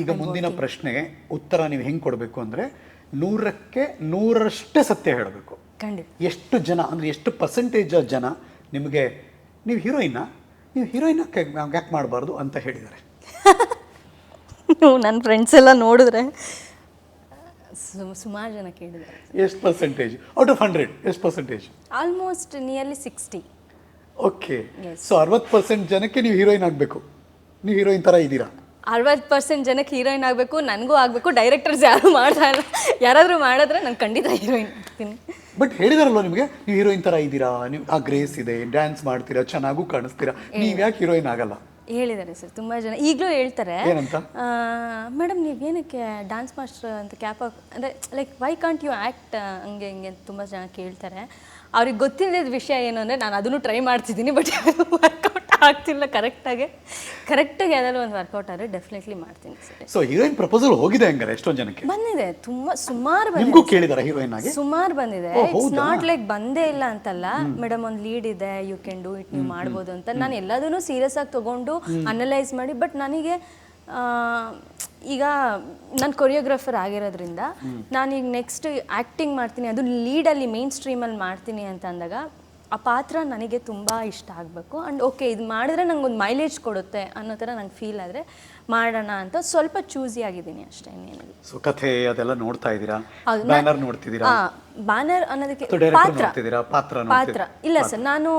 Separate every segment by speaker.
Speaker 1: ಈಗ ಮುಂದಿನ ಪ್ರಶ್ನೆಗೆ ಉತ್ತರ ನೀವು ಹೆಂಗೆ ಕೊಡಬೇಕು ಅಂದರೆ ನೂರಕ್ಕೆ ನೂರರಷ್ಟೇ ಸತ್ಯ ಹೇಳಬೇಕು.
Speaker 2: ಖಂಡಿತ.
Speaker 1: ಎಷ್ಟು ಜನ ಅಂದರೆ ಎಷ್ಟು ಪರ್ಸೆಂಟೇಜ್ ಜನ ನಿಮಗೆ ನೀವು ಹೀರೋಯಿನ್ನ ನೀವು ಹೀರೋಯಿನ್ ಯಾಕೆ ಮಾಡಬಾರ್ದು ಅಂತ ಹೇಳಿದ್ದಾರೆ.
Speaker 2: ನನ್ನ ಫ್ರೆಂಡ್ಸ್ ಎಲ್ಲ ನೋಡಿದ್ರೆ ಸುಮಾರು ಜನ ಕೇಳಿದ್ದಾರೆ.
Speaker 1: ಎಷ್ಟು ಪರ್ಸೆಂಟೇಜ್ ಔಟ್ ಆಫ್ ಹಂಡ್ರೆಡ್ ಎಷ್ಟು percentage
Speaker 2: almost nearly sixty
Speaker 1: okay so ಅರವತ್ತು ಪರ್ಸೆಂಟ್ ಜನಕ್ಕೆ ನೀವು ಹೀರೋಯಿನ್ ಆಗಬೇಕು. ನೀವು ಹೀರೋಯಿನ್ ಥರ ಇದ್ದೀರಾ?
Speaker 2: ಅರವತ್ತು ಪರ್ಸೆಂಟ್ ಜನಕ್ಕೆ ಹೀರೋಯಿನ್ ಆಗಬೇಕು ನನಗೂ ಆಗಬೇಕು ಡೈರೆಕ್ಟರ್ಸ್ ಯಾರು ಮಾಡ್ತಾ ಇಲ್ಲ. ಯಾರಾದರೂ ಮಾಡಿದ್ರೆ ನಾನು ಖಂಡಿತ ಹೀರೋಯಿನ್ ಆಗ್ತೀನಿ.
Speaker 1: ಬಟ್ ಹೇಳಿದಾರಲ್ಲ ನಿಮಗೆ ನೀವು ಹೀರೋಯಿನ್ ಥರ ಇದ್ದೀರಾ ನೀವು ಆ ಗ್ರೇಸ್ ಇದೆ ಡ್ಯಾನ್ಸ್ ಮಾಡ್ತೀರಾ ಚೆನ್ನಾಗೂ ಕಾಣಿಸ್ತೀರಾ ನೀವು ಯಾಕೆ ಹೀರೋಯಿನ್ ಆಗಲ್ಲ?
Speaker 2: ಹೇಳಿದ್ದಾರೆ ಸರ್ ತುಂಬ ಜನ. ಈಗಲೂ ಹೇಳ್ತಾರೆ ಮೇಡಮ್ ನೀವು ಏನಕ್ಕೆ ಡ್ಯಾನ್ಸ್ ಮಾಸ್ಟರ್ ಅಂತ ಕ್ಯಾಪ್ ಅಂದರೆ like why can't you act ಹಂಗೆ ಹಿಂಗೆ ತುಂಬ ಜನ ಕೇಳ್ತಾರೆ. ಅವ್ರಿಗೆ ಗೊತ್ತಿಲ್ಲದ ವಿಷಯ ಏನು ಅಂದರೆ ನಾನು ಅದನ್ನು ಟ್ರೈ ಮಾಡ್ತಿದ್ದೀನಿ ಬಟ್ ಆಗ್ತಿಲ್ಲ ಕರೆಕ್ಟಾಗಿ ಕರೆಕ್ಟಾಗಿ ಯಾವ್ದಾದ್ರು ಒಂದು ವರ್ಕೌಟ್ ಆದರೆ ಡೆಫಿನೆಟ್ಲಿ ಮಾಡ್ತೀನಿ ಸರ್.
Speaker 1: ಸೊ ಹೀರೋಯಿನ್ ಪ್ರಪೋಸಲ್ ಹೋಗಿದೆ ಹಂಗಾರೆ ಎಷ್ಟೊಂದು ಜನಕ್ಕೆ?
Speaker 2: ಬಂದಿದೆ ತುಂಬ ಸುಮಾರು ಬಂದಿದೆ.
Speaker 1: ನಿಮಗೂ ಕೇಳಿದಾರ ಹೀರೋಯಿನ್ ಆಗಿ?
Speaker 2: ಸುಮಾರು ಬಂದಿದೆ.
Speaker 1: ಓ,
Speaker 2: ಇಟ್ಸ್
Speaker 1: ಹೌದಾ?
Speaker 2: ನಾಟ್ ಲೈಕ್ ಬಂದೇ ಇಲ್ಲ ಅಂತಲ್ಲ. ಮೇಡಮ್ ಒಂದು ಲೀಡ್ ಇದೆ ಯು ಕ್ಯಾನ್ ಡೂ ಇಟ್ ನೀವು ಮಾಡ್ಬೋದು ಅಂತ. ನಾನು ಎಲ್ಲದನ್ನು ಸೀರಿಯಸ್ ಆಗಿ ತಗೊಂಡು ಅನಲೈಸ್ ಮಾಡಿ ಬಟ್ ನನಗೆ ಆ, ಈಗ ನಾನು ಕೊರಿಯೋಗ್ರಾಫರ್ ಆಗಿರೋದ್ರಿಂದ ನಾನೀಗ ನೆಕ್ಸ್ಟ್ ಆ್ಯಕ್ಟಿಂಗ್ ಮಾಡ್ತೀನಿ ಅದು ಲೀಡಲ್ಲಿ ಮೇನ್ ಸ್ಟ್ರೀಮಲ್ಲಿ ಮಾಡ್ತೀನಿ ಅಂತ ಅಂದಾಗ ಆ ಪಾತ್ರ ನನಗೆ ತುಂಬ ಇಷ್ಟ ಆಗಬೇಕು. ಆ್ಯಂಡ್ ಓಕೆ ಇದು ಮಾಡಿದ್ರೆ ನಂಗೊಂದು ಮೈಲೇಜ್ ಕೊಡುತ್ತೆ ಅನ್ನೋ ಥರ ನಂಗೆ ಫೀಲ್ ಆದರೆ ಮಾಡೋಣ ಅಂತ ಸ್ವಲ್ಪ ಚೂಸಿ ಆಗಿದ್ದೀನಿ ಅಷ್ಟೇ ಇನ್ನೇನಿಲ್ಲ.
Speaker 1: ಸೊ ಕಥೆ ಅದೆಲ್ಲ ನೋಡ್ತಾ ಇದ್ದೀರಾ? ಬ್ಯಾನರ್ ನೋಡ್ತಿದ್ದೀರಾ?
Speaker 2: ಬ್ಯಾನರ್ ಅನ್ನೋದಕ್ಕೆ ಪಾತ್ರ.
Speaker 1: ಪಾತ್ರ
Speaker 2: ಇಲ್ಲ ಸರ್ ನಾನು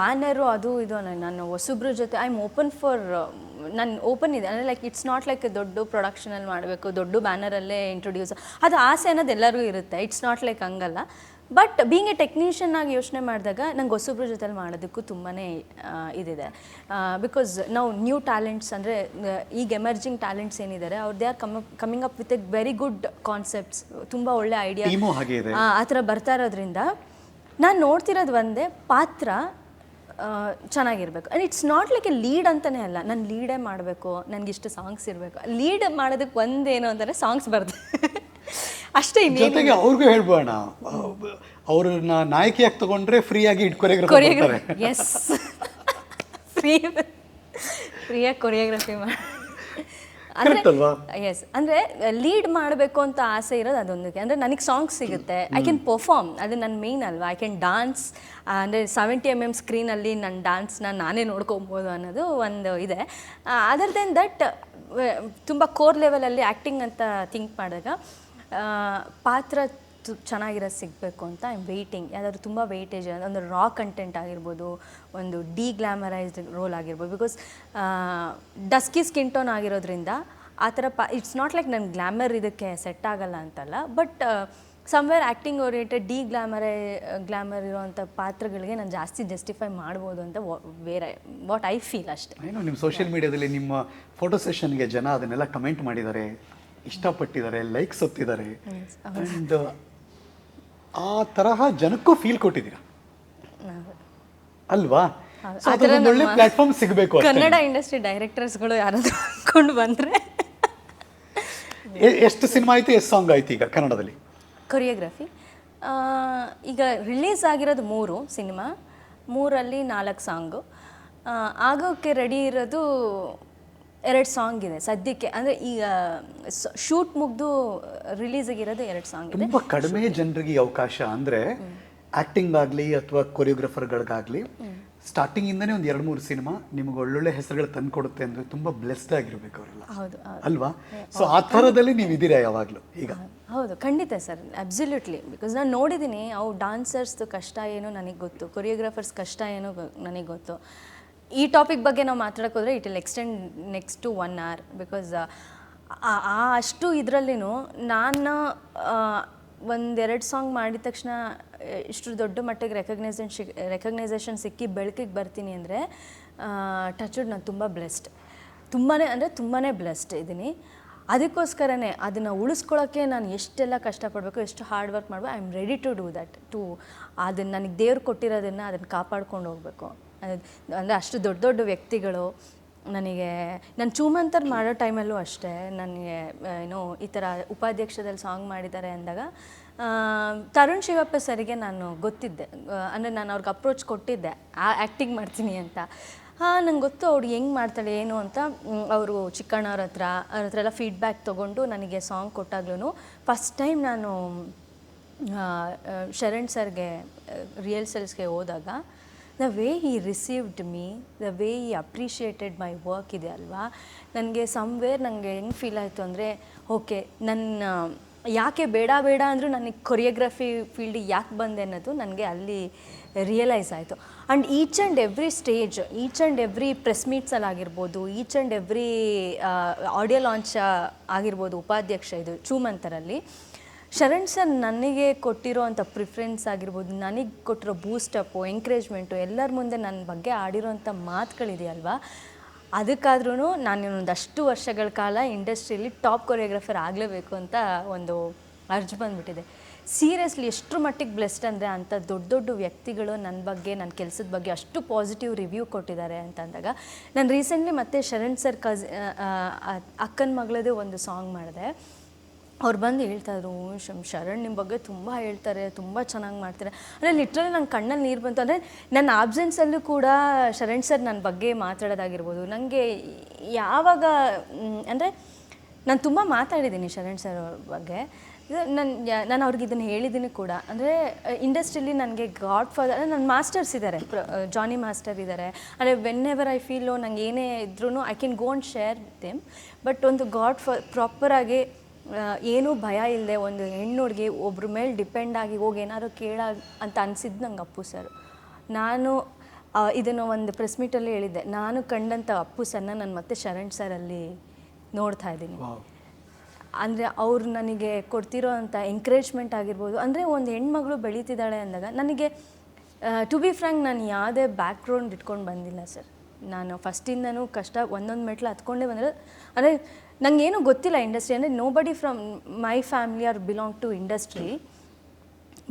Speaker 2: ಬ್ಯಾನರು ಅದು ಇದು ನಾನು ಹೊಸಬ್ರ ಜೊತೆ ಐ ಆಮ್ ಓಪನ್ ಫಾರ್ ನಾನು ಓಪನ್ ಇದೆ. ಅಂದರೆ ಲೈಕ್ ಇಟ್ಸ್ ನಾಟ್ ಲೈಕ್ ದೊಡ್ಡ ಪ್ರೊಡಕ್ಷನಲ್ಲಿ ಮಾಡಬೇಕು ದೊಡ್ಡ ಬ್ಯಾನರಲ್ಲೇ ಇಂಟ್ರೊಡ್ಯೂಸ್ ಅದು ಆಸೆ ಅನ್ನೋದು ಎಲ್ಲರಿಗೂ ಇರುತ್ತೆ. ಇಟ್ಸ್ ನಾಟ್ ಲೈಕ್ ಹಂಗಲ್ಲ. ಬಟ್ ಬೀಂಗ್ ಎ ಟೆಕ್ನಿಷಿಯನ್ ಆಗಿ ಯೋಚನೆ ಮಾಡಿದಾಗ ನಂಗೆ ಹೊಸಬ್ರ ಜೊತೆಲಿ ಮಾಡೋದಕ್ಕೂ ತುಂಬಾ ಇದಿದೆ. ಬಿಕಾಸ್ ನಾವು ನ್ಯೂ ಟ್ಯಾಲೆಂಟ್ಸ್ ಅಂದರೆ ಈಗ ಎಮರ್ಜಿಂಗ್ ಟ್ಯಾಲೆಂಟ್ಸ್ ಏನಿದ್ದಾರೆ ಅವ್ರು they are come coming up with a very good concepts ತುಂಬ ಒಳ್ಳೆ ಐಡಿಯಾ ಆ ಥರ ಬರ್ತಾ ಇರೋದ್ರಿಂದ ನಾನು ನೋಡ್ತಿರೋದು ಒಂದೇ ಪಾತ್ರ ಚೆನ್ನಾಗಿರ್ಬೇಕು. And it's not like a lead ಅಂತಲೇ ಅಲ್ಲ. ನಾನು ಲೀಡೇ ಮಾಡಬೇಕು ನನಗಿಷ್ಟು ಸಾಂಗ್ಸ್ ಇರಬೇಕು. ಲೀಡ್ ಮಾಡೋದಕ್ಕೆ ಒಂದೇನು ಅಂತಂದರೆ ಸಾಂಗ್ಸ್ ಬರ್ದು. ಅಷ್ಟೇ
Speaker 1: ಜೊತೆಗೆ ಅವ್ರಿಗೂ ಹೇಳ್ಬೋಣ ಅವ್ರನ್ನ ನಾಯಕಿಯಾಗಿ ತಗೊಂಡ್ರೆ ಫ್ರೀಯಾಗಿ ಕೊರಿಯೋಗ್ರಾಫರ್
Speaker 2: ಕೊರಿಯೋಗ್ರಫಿ ಎಸ್ ಫ್ರೀ ಫ್ರೀಯಾಗಿ ಕೊರಿಯೋಗ್ರಫಿ ಮಾಡಿ ಎಸ್ ಅಂದರೆ ಲೀಡ್ ಮಾಡಬೇಕು ಅಂತ ಆಸೆ ಇರೋದು ಅದೊಂದಕ್ಕೆ. ಅಂದರೆ ನನಗೆ ಸಾಂಗ್ಸ್ ಸಿಗುತ್ತೆ. ಐ ಕ್ಯಾನ್ ಪರ್ಫಾರ್ಮ್ ಅದು ನನ್ನ ಮೇನ್ ಅಲ್ವಾ? ಐ ಕ್ಯಾನ್ ಡಾನ್ಸ್ ಅಂದರೆ ಸೆವೆಂಟಿ ಎಂ ಎಂ ಸ್ಕ್ರೀನಲ್ಲಿ ನನ್ನ ಡಾನ್ಸ್ನ ನಾನೇ ನೋಡ್ಕೊಬೋದು ಅನ್ನೋದು ಒಂದು ಇದೆ. ಅದರ್ ದೆನ್ ದಟ್ ತುಂಬ ಕೋರ್ ಲೆವೆಲಲ್ಲಿ ಆ್ಯಕ್ಟಿಂಗ್ ಅಂತ ಥಿಂಕ್ ಮಾಡಿದಾಗ ಪಾತ್ರ ತು- ಚೆನ್ನಾಗಿರೋದು ಸಿಗಬೇಕು ಅಂತ ಐ ಆಮ್ ವೆಯ್ಟಿಂಗ್ ಯಾವ್ದಾದ್ರು ತುಂಬ ವೆಯ್ಟೇಜ್ ಒಂದು ರಾ ಕಂಟೆಂಟ್ ಆಗಿರ್ಬೋದು, ಒಂದು ಡಿ ಗ್ಲಾಮರೈಸ್ಡ್ ರೋಲ್ ಆಗಿರ್ಬೋದು ಬಿಕಾಸ್ ಡಸ್ಕಿ ಸ್ಕಿನ್ ಟೋನ್ ಆಗಿರೋದ್ರಿಂದ ಆ ಥರ ಪಾ ಇಟ್ಸ್ ನಾಟ್ ಲೈಕ್ ನನ್ನ ಗ್ಲಾಮರ್ ಇದಕ್ಕೆ ಸೆಟ್ ಆಗಲ್ಲ ಅಂತಲ್ಲ but somewhere acting oriented deglamourise glamour ಇರೋವಂಥ ಪಾತ್ರಗಳಿಗೆ ನಾನು ಜಾಸ್ತಿ ಜಸ್ಟಿಫೈ ಮಾಡ್ಬೋದು ಅಂತ ಬೇರೆ ವಾಟ್ ಐ ಫೀಲ್ ಅಷ್ಟೇ.
Speaker 1: ಏನು ನಿಮ್ಮ ಸೋಷಿಯಲ್ ಮೀಡಿಯಾದಲ್ಲಿ ನಿಮ್ಮ ಫೋಟೋ ಸೆಷನ್ಗೆ ಜನ ಅದನ್ನೆಲ್ಲ ಕಮೆಂಟ್ ಮಾಡಿದ್ದಾರೆ ಇಷ್ಟಪಟ್ಟಿದ್ದಾರೆ ಲೈಕ್ಸ್ ಒತ್ತಿದ್ದಾರೆ. ಅಂಡ್ ಆ ತರಹ ಜನಕ್ಕೂ ಫೀಲ್ ಕೊಟ್ಟಿದ್ದೀರಾ? ಅಲ್ವಾ? ಒಳ್ಳೆ ಪ್ಲಾಟ್ಫಾರ್ಮ್ ಸಿಗಬೇಕು
Speaker 2: ಕನ್ನಡ ಇಂಡಸ್ಟ್ರಿ ಡೈರೆಕ್ಟರ್ಸ್ಗಳು ಯಾರಾದ್ರೂ ಅಂದ್ಕೊಂಡು ಬಂದರೆ.
Speaker 1: ಎಷ್ಟು ಸಿನಿಮಾ ಆಯ್ತು ಎಷ್ಟು ಸಾಂಗ್ ಆಯ್ತು ಈಗ ಕನ್ನಡದಲ್ಲಿ?
Speaker 2: ಕೊರಿಯೋಗ್ರಫಿ ಈಗ ರಿಲೀಸ್ ಆಗಿರೋದು ಮೂರು ಸಿನಿಮಾ. ಮೂರಲ್ಲಿ ನಾಲ್ಕು ಸಾಂಗು ಆಗೋಕ್ಕೆ ರೆಡಿ ಇರೋದು ಎರಡು ಸಾಂಗ್ ಇದೆ. ಸದ್ಯಕ್ಕೆ ಅಂದರೆ ಈಗ ಶೂಟ್ ಮುಗಿದು ರಿಲೀಸ್ ಆಗಿರೋದು ಎರಡು ಸಾಂಗ್ ಇದೆ.
Speaker 1: ತುಂಬಾ ಕಡಿಮೆ ಜನರಿಗೆ ಅವಕಾಶ ಅಂದ್ರೆ ಆಕ್ಟಿಂಗ್ ಆಗಲಿ ಅಥವಾ ಕೊರಿಯೋಗ್ರಫರ್ಗಳಿಗಾಗಲಿ ಸ್ಟಾರ್ಟಿಂಗ್ ಇಂದನೇ ಒಂದು ಎರಡು ಮೂರು ಸಿನಿಮಾ ನಿಮ್ಗೆ ಒಳ್ಳೊಳ್ಳೆ ಹೆಸರುಗಳು ತಂದು ಕೊಡುತ್ತೆ ಅಂದ್ರೆ ತುಂಬಾ ಬ್ಲೆಸ್ಡ್ ಆಗಿರ್ಬೇಕು ಅವರೆಲ್ಲ.
Speaker 2: ಹೌದು ಹೌದು.
Speaker 1: ಅಲ್ವಾ? ಸೊ ಆ ಥರದಲ್ಲಿ ನೀವು ಇದ್ದೀರಾ ಯಾವಾಗಲೂ ಈಗ?
Speaker 2: ಹೌದು ಖಂಡಿತ ಸರ್. ಅಬ್ಸಲ್ಯೂಟ್ಲಿ ಬಿಕಾಸ್ ನಾನು ನೋಡಿದ್ದೀನಿ ಅವು ಡಾನ್ಸರ್ಸ್ದು ಕಷ್ಟ ಏನು ನನಗೆ ಗೊತ್ತು. ಕೊರಿಯೋಗ್ರಾಫರ್ಸ್ ಕಷ್ಟ ಏನು ನನಗೆ ಗೊತ್ತು. ಈ ಟಾಪಿಕ್ ಬಗ್ಗೆ ನಾವು ಮಾತಾಡೋಕೆ ಹೋದರೆ it will extend next to one hour because ಆ ಅಷ್ಟು ಇದರಲ್ಲಿನೂ ನಾನು ಒಂದೆರಡು ಸಾಂಗ್ ಮಾಡಿದ ತಕ್ಷಣ ಇಷ್ಟು ದೊಡ್ಡ ಮಟ್ಟಿಗೆ ರೆಕಗ್ನೈಸೇಷನ್ ಸಿಕ್ ರೆಕಗ್ನೈಸೇಷನ್ ಸಿಕ್ಕಿ ಬೆಳಕಿಗೆ ಬರ್ತೀನಿ ಅಂದರೆ ಟಚ್ಡ್ ನಾನು ತುಂಬ ಬ್ಲೆಸ್ಡ್ ತುಂಬಾ ಅಂದರೆ ತುಂಬಾ ಬ್ಲೆಸ್ಡ್ ಇದ್ದೀನಿ ಅದಕ್ಕೋಸ್ಕರನೇ ಅದನ್ನು ಉಳಿಸ್ಕೊಳ್ಳೋಕ್ಕೆ ನಾನು ಎಷ್ಟೆಲ್ಲ ಕಷ್ಟಪಡಬೇಕು ಎಷ್ಟು ಹಾರ್ಡ್ ವರ್ಕ್ ಮಾಡಬೇಕು I am ready to do that to ಅದನ್ನು ನನಗೆ ದೇವ್ರು ಕೊಟ್ಟಿರೋದನ್ನು ಅದನ್ನು ಕಾಪಾಡ್ಕೊಂಡು ಹೋಗಬೇಕು. ಅಂದರೆ ಅಷ್ಟು ದೊಡ್ಡ ದೊಡ್ಡ ವ್ಯಕ್ತಿಗಳು ನನಗೆ, ನಾನು ಚೂಮಂತರ್ ಮಾಡೋ ಟೈಮಲ್ಲೂ ಅಷ್ಟೇ, ನನಗೆ ಏನು ಈ ಥರ ಉಪಾಧ್ಯಕ್ಷದಲ್ಲಿ ಸಾಂಗ್ ಮಾಡಿದ್ದಾರೆ ಅಂದಾಗ ತರುಣ್ ಶಿವಪ್ಪ ಸರಿಗೆ ನಾನು ಗೊತ್ತಿದ್ದೆ. ಅಂದರೆ ನಾನು ಅವ್ರಿಗೆ ಅಪ್ರೋಚ್ ಕೊಟ್ಟಿದ್ದೆ. ಆ ಆ್ಯಕ್ಟಿಂಗ್ ಮಾಡ್ತೀನಿ ಅಂತ. ಹಾಂ, ನಂಗೆ ಗೊತ್ತು ಅವ್ರು ಹೆಂಗೆ ಮಾಡ್ತಾಳೆ, ಏನು ಅಂತ. ಅವರು ಚಿಕ್ಕಣ್ಣವ್ರ ಹತ್ರ, ಅವ್ರ ಹತ್ರ ಎಲ್ಲ ಫೀಡ್ಬ್ಯಾಕ್ ತೊಗೊಂಡು ನನಗೆ ಸಾಂಗ್ ಕೊಟ್ಟಾಗ್ಲೂ ಫಸ್ಟ್ ಟೈಮ್ ನಾನು ಶರಣ್ ಸರ್ಗೆ ರಿಯಲ್ಸಲ್ಸ್ಗೆ ಹೋದಾಗ the way he received me the way he appreciated my work ಇದೆ ಅಲ್ವಾ? ನನಗೆ ಸಮ್ವೇರ್ ನನಗೆ ಹೆಂಗೆ ಫೀಲ್ ಆಯಿತು ಅಂದರೆ ಓಕೆ ನನ್ನ ಯಾಕೆ ಬೇಡ ಬೇಡ ಅಂದರೂ ನನಗೆ ಕೊರಿಯೋಗ್ರಫಿ ಫೀಲ್ಡಿಗೆ ಯಾಕೆ ಬಂದೆ ಅನ್ನೋದು ನನಗೆ ಅಲ್ಲಿ ರಿಯಲೈಸ್ ಆಯಿತು. And each and every stage each and every press ಮೀಟ್ಸಲ್ಲಿ ಆಗಿರ್ಬೋದು each and every audio launch ಆಗಿರ್ಬೋದು, ಉಪಾಧ್ಯಕ್ಷ ಇದು ಚೂಮಂತರಲ್ಲಿ ಶರಣ್ ಸರ್ ನನಗೆ ಕೊಟ್ಟಿರೋ ಅಂಥ ಪ್ರಿಫರೆನ್ಸ್ ಆಗಿರ್ಬೋದು, ನನಗೆ ಕೊಟ್ಟಿರೋ ಬೂಸ್ಟಪ್ಪು ಎಂಕರೇಜ್ಮೆಂಟು ಎಲ್ಲರ ಮುಂದೆ ನನ್ನ ಬಗ್ಗೆ ಆಡಿರೋಂಥ ಮಾತುಗಳಿದೆಯಲ್ವಾ? ಅದಕ್ಕಾದ್ರೂ ನಾನು ಒಂದಷ್ಟು ವರ್ಷಗಳ ಕಾಲ ಇಂಡಸ್ಟ್ರಿಯಲ್ಲಿ ಟಾಪ್ ಕೊರಿಯೋಗ್ರಾಫರ್ ಆಗಲೇಬೇಕು ಅಂತ ಒಂದು ಅರ್ಜಿ ಬಂದುಬಿಟ್ಟಿದೆ. ಸೀರಿಯಸ್ಲಿ ಎಷ್ಟು ಮಟ್ಟಿಗೆ ಬ್ಲೆಸ್ಡ್ ಅಂದರೆ ಅಂಥ ದೊಡ್ಡ ದೊಡ್ಡ ವ್ಯಕ್ತಿಗಳು ನನ್ನ ಬಗ್ಗೆ, ನನ್ನ ಕೆಲಸದ ಬಗ್ಗೆ ಅಷ್ಟು ಪಾಸಿಟಿವ್ ರಿವ್ಯೂ ಕೊಟ್ಟಿದ್ದಾರೆ ಅಂತ ಅಂದಾಗ ನಾನು ರೀಸೆಂಟ್ಲಿ ಮತ್ತೆ ಶರಣ್ ಸರ್ ಕಸ್ ಅಕ್ಕನ ಮಗಳದೇ ಒಂದು ಸಾಂಗ್ ಮಾಡಿದೆ. ಅವ್ರು ಬಂದು ಹೇಳ್ತಾಯಿದ್ರು ಶಮ್, ಶರಣ್ ನಿಮ್ಮ ಬಗ್ಗೆ ತುಂಬ ಹೇಳ್ತಾರೆ, ತುಂಬ ಚೆನ್ನಾಗಿ ಮಾಡ್ತಾರೆ. ಅಂದರೆ ಲಿಟ್ರಲಿ ನನ್ನ ಕಣ್ಣಲ್ಲಿ ನೀರು ಬಂತು. ಅಂದರೆ ನನ್ನ ಆಬ್ಸೆನ್ಸಲ್ಲೂ ಕೂಡ ಶರಣ್ ಸರ್ ನನ್ನ ಬಗ್ಗೆ ಮಾತಾಡೋದಾಗಿರ್ಬೋದು. ನನಗೆ ಯಾವಾಗ ಅಂದರೆ ನಾನು ತುಂಬ ಮಾತಾಡಿದ್ದೀನಿ ಶರಣ್ ಸರ್ ಬಗ್ಗೆ. ನಾನು ನಾನು ಅವ್ರಿಗೆ ಇದನ್ನು ಹೇಳಿದ್ದೀನಿ ಕೂಡ. ಅಂದರೆ ಇಂಡಸ್ಟ್ರಿಲಿ ನನಗೆ ಗಾಡ್ ಫಾದರ್ ನನ್ನ ಮಾಸ್ಟರ್ಸ್ ಇದ್ದಾರೆ ಜಾನಿ ಮಾಸ್ಟರ್ ಇದ್ದಾರೆ ಅಂದರೆ ವೆನ್ ಎವರ್ ಐ ಫೀಲು ನಂಗೆ ಏನೇ ಇದ್ರೂ I can go and share them but ಒಂದು ಗಾಡ್ ಫ ಪ್ರಾಪರಾಗಿ ಏನೂ ಭಯ ಇಲ್ಲದೆ ಒಂದು ಹೆಣ್ಣು ಹುಡುಗಿ ಒಬ್ರ ಮೇಲೆ ಡಿಪೆಂಡ್ ಆಗಿ ಹೋಗಿ ಏನಾದ್ರು ಕೇಳ ಅಂತ ಅನಿಸಿದ್ದು ನಂಗೆ ಅಪ್ಪು ಸರ್ ನಾನು ಇದನ್ನು ಒಂದು ಪ್ರೆಸ್ ಮೀಟಲ್ಲಿ ಹೇಳಿದ್ದೆ. ನಾನು ಕಂಡಂಥ ಅಪ್ಪು ಸರ್ನ ನಾನು ಮತ್ತೆ ಶರಣ್ ಸರಲ್ಲಿ ನೋಡ್ತಾ ಇದ್ದೀನಿ. ಅಂದರೆ ಅವ್ರು ನನಗೆ ಕೊಡ್ತಿರೋ ಅಂಥ ಎಂಕರೇಜ್ಮೆಂಟ್ ಆಗಿರ್ಬೋದು, ಅಂದರೆ ಒಂದು ಹೆಣ್ಮಗಳು ಬೆಳೀತಿದ್ದಾಳೆ ಅಂದಾಗ ನನಗೆ ಟು ಬಿ ಫ್ರ್ಯಾಂಕ್ ನಾನು ಯಾವುದೇ ಬ್ಯಾಕ್ಗ್ರೌಂಡ್ ಇಟ್ಕೊಂಡು ಬಂದಿಲ್ಲ ಸರ್. ನಾನು ಫಸ್ಟಿಂದನೂ ಕಷ್ಟ ಒಂದೊಂದು ಮೆಟ್ಲು ಹತ್ಕೊಂಡೇ ಬಂದರೆ ಅಂದರೆ ನನಗೇನು ಗೊತ್ತಿಲ್ಲ ಇಂಡಸ್ಟ್ರಿ ಅಂದರೆ nobody from my family are belong to industry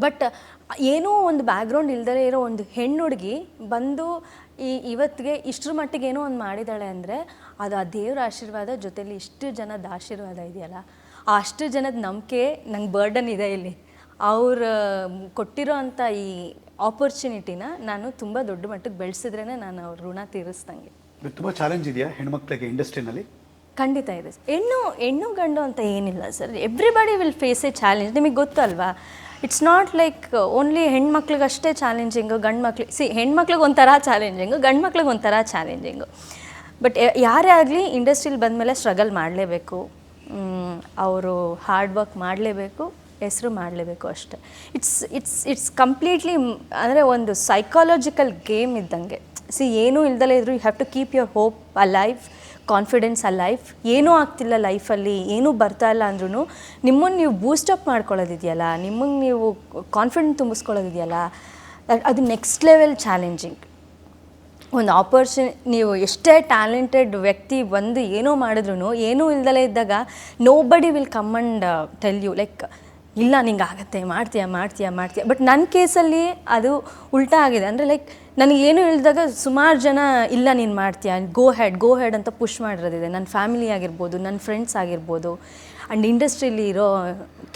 Speaker 2: but ಏನೋ ಒಂದು ಬ್ಯಾಕ್ಗ್ರೌಂಡ್ ಇಲ್ದಲೇ ಇರೋ ಒಂದು ಹೆಣ್ಣು ಹುಡುಗಿ ಬಂದು ಈ ಇವತ್ತಿಗೆ ಇಷ್ಟರ ಮಟ್ಟಿಗೆ ಏನೋ ಒಂದು ಮಾಡಿದ್ದಾಳೆ ಅಂದರೆ ಅದು ಆ ದೇವ್ರ ಆಶೀರ್ವಾದ ಜೊತೆಲಿ ಇಷ್ಟು ಜನದ ಆಶೀರ್ವಾದ ಇದೆಯಲ್ಲ ಆ ಅಷ್ಟು ಜನದ ನಂಬಿಕೆ ನಂಗೆ ಬರ್ಡನ್ ಇದೆ ಇಲ್ಲಿ. ಅವ್ರು ಕೊಟ್ಟಿರೋ ಅಂಥ ಈ ಆಪರ್ಚುನಿಟಿನ ನಾನು ತುಂಬ ದೊಡ್ಡ ಮಟ್ಟಕ್ಕೆ ಬೆಳೆಸಿದ್ರೇ ನಾನು ಅವ್ರ ಋಣ ತೀರಿಸ್ದಂಗೆ.
Speaker 1: ತುಂಬ ಚಾಲೆಂಜ್ ಇದೆಯಾ ಹೆಣ್ಮಕ್ಳಿಗೆ ಇಂಡಸ್ಟ್ರಿನಲ್ಲಿ
Speaker 2: ಖಂಡಿತ ಇದೆ ಹೆಣ್ಣು ಹೆಣ್ಣು ಗಂಡು ಅಂತ ಏನಿಲ್ಲ sir. Everybody will face a challenge ನಿಮಗೆ ಗೊತ್ತಲ್ವಾ ಇಟ್ಸ್ ನಾಟ್ ಲೈಕ್ ಓನ್ಲಿ ಹೆಣ್ಮಕ್ಳಿಗಷ್ಟೇ ಚಾಲೆಂಜಿಂಗು ಗಂಡು ಮಕ್ಳಿಗೆ ಸಿ ಹೆಣ್ಮಕ್ಳಿಗೆ ಒಂಥರ ಚಾಲೆಂಜಿಂಗು ಗಂಡು ಮಕ್ಳಿಗೆ ಒಂಥರ ಚಾಲೆಂಜಿಂಗು ಬಟ್ ಯಾರೇ ಆಗಲಿ ಇಂಡಸ್ಟ್ರಿಲಿ ಬಂದಮೇಲೆ ಸ್ಟ್ರಗಲ್ ಮಾಡಲೇಬೇಕು. ಅವರು ಹಾರ್ಡ್ ವರ್ಕ್ ಮಾಡಲೇಬೇಕು, ಹೆಸರು ಮಾಡಲೇಬೇಕು ಅಷ್ಟೆ. ಇಟ್ಸ್ ಇಟ್ಸ್ ಇಟ್ಸ್ ಕಂಪ್ಲೀಟ್ಲಿ ಅಂದರೆ ಒಂದು ಸೈಕಾಲಜಿಕಲ್ ಗೇಮ್ ಇದ್ದಂಗೆ. ಸಿ ಏನೂ ಇಲ್ದಲೇ ಇದ್ರೂ you have to keep your hope a life confidence a life ಏನೂ ಆಗ್ತಿಲ್ಲ ಲೈಫಲ್ಲಿ ಏನೂ ಬರ್ತಾ ಇಲ್ಲ ಅಂದ್ರೂ ನಿಮ್ಮನ್ನು ನೀವು ಬೂಸ್ಟಪ್ ಮಾಡ್ಕೊಳ್ಳೋದಿದೆಯಲ್ಲ, ನಿಮ್ಮನ್ನು ನೀವು ಕಾನ್ಫಿಡೆಂಟ್ ತುಂಬಿಸ್ಕೊಳ್ಳೋದಿದೆಯಲ್ಲ ಅದು ನೆಕ್ಸ್ಟ್ ಲೆವೆಲ್ ಚಾಲೆಂಜಿಂಗ್ ಒಂದು ಆಪರ್ಚು ನೀವು ಎಷ್ಟೇ ಟ್ಯಾಲೆಂಟೆಡ್ ವ್ಯಕ್ತಿ ಬಂದು ಏನೋ ಮಾಡಿದ್ರು ಏನೂ ಇಲ್ದಲೇ ಇದ್ದಾಗ nobody will come and tell you like ಇಲ್ಲ, ನಿಂಗೆ ಆಗತ್ತೆ, ಮಾಡ್ತೀಯಾ ಮಾಡ್ತೀಯಾ ಮಾಡ್ತೀಯಾ. ಬಟ್ ನನ್ನ ಕೇಸಲ್ಲಿ ಅದು ಉಲ್ಟಾ ಆಗಿದೆ. ಅಂದರೆ ಲೈಕ್ ನನಗೇನು ಇಳಿದಾಗ ಸುಮಾರು ಜನ, ಇಲ್ಲ, ನೀನು ಮಾಡ್ತೀಯಾ ಗೋ ಹ್ಯಾಡ್ ಗೋ ಹ್ಯಾಡ್ ಅಂತ ಪುಷ್ ಮಾಡಿರೋದಿದೆ. ನನ್ನ ಫ್ಯಾಮಿಲಿ ಆಗಿರ್ಬೋದು ನನ್ನ ಫ್ರೆಂಡ್ಸ್ ಆಗಿರ್ಬೋದು ಆ್ಯಂಡ್ ಇಂಡಸ್ಟ್ರೀಲಿ ಇರೋ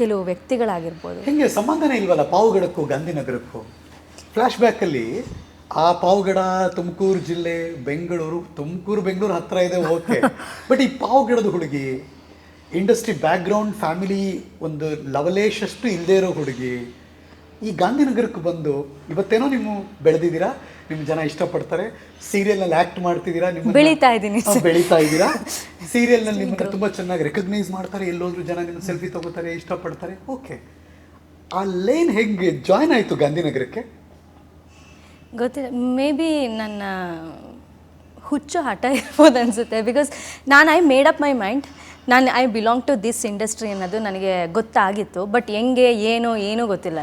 Speaker 2: ಕೆಲವು ವ್ಯಕ್ತಿಗಳಾಗಿರ್ಬೋದು.
Speaker 1: ಹೆಂಗೆ, ಸಂಬಂಧನೇ ಇಲ್ವಲ್ಲ ಪಾವುಗಡಕ್ಕೂ ಗಾಂಧಿನಗರಕ್ಕೂ? ಫ್ಲ್ಯಾಶ್ ಬ್ಯಾಕಲ್ಲಿ ಆ ಪಾವಗಡ ತುಮಕೂರು ಜಿಲ್ಲೆ ಬೆಂಗಳೂರು ತುಮಕೂರು ಬೆಂಗಳೂರು ಹತ್ರ ಇದೆ ಓಕೆ. ಬಟ್ ಈ ಪಾವಗಡದ ಹುಡುಗಿ ಇಂಡಸ್ಟ್ರಿ ಬ್ಯಾಕ್ಗ್ರೌಂಡ್ ಫ್ಯಾಮಿಲಿ ಒಂದು ಲವಲೇಶಷ್ಟು ಇಲ್ಲದೇ ಇರೋ ಹುಡುಗಿ ಈ ಗಾಂಧಿನಗರಕ್ಕೆ ಬಂದು ಇವತ್ತೇನೋ ನೀವು ಬೆಳೆದಿದ್ದೀರಾ? ನಿಮ್ಮ ಜನ ಇಷ್ಟಪಡ್ತಾರೆ. ಸೀರಿಯಲ್ನಲ್ಲಿ ಆ್ಯಕ್ಟ್ ಮಾಡ್ತಿದ್ದೀರಾ? ನಿಮ್ಮ
Speaker 2: ಬೆಳೀತಾ ಇದ್ದೀನಿ
Speaker 1: ಬೆಳೀತಾ ಇದ್ದೀರಾ? ಸೀರಿಯಲ್ನಲ್ಲಿ ನಿಮ್ಮನ್ನು ತುಂಬ ಚೆನ್ನಾಗಿ ರೆಕಗ್ನೈಸ್ ಮಾಡ್ತಾರೆ. ಎಲ್ಲೋದ್ರು ಜನ ನಿಮ್ಮ ಸೆಲ್ಫಿ ತಗೋತಾರೆ ಇಷ್ಟಪಡ್ತಾರೆ. ಓಕೆ. ಆ ಲೈನ್ ಹೆಂಗೆ ಜಾಯ್ನ್ ಆಯಿತು ಗಾಂಧಿನಗರಕ್ಕೆ?
Speaker 2: ಗೊತ್ತಿಲ್ಲ. ಮೇ ಬಿ ನನ್ನ ಹುಚ್ಚು ಹಠ ಇರ್ಬೋದು ಅನಿಸುತ್ತೆ. ಬಿಕಾಸ್ ನಾನು I made up my mind ನಾನು I belong to this industry ಅನ್ನೋದು ನನಗೆ ಗೊತ್ತಾಗಿತ್ತು. ಬಟ್ ಹೆಂಗೆ, ಏನು, ಏನೂ ಗೊತ್ತಿಲ್ಲ.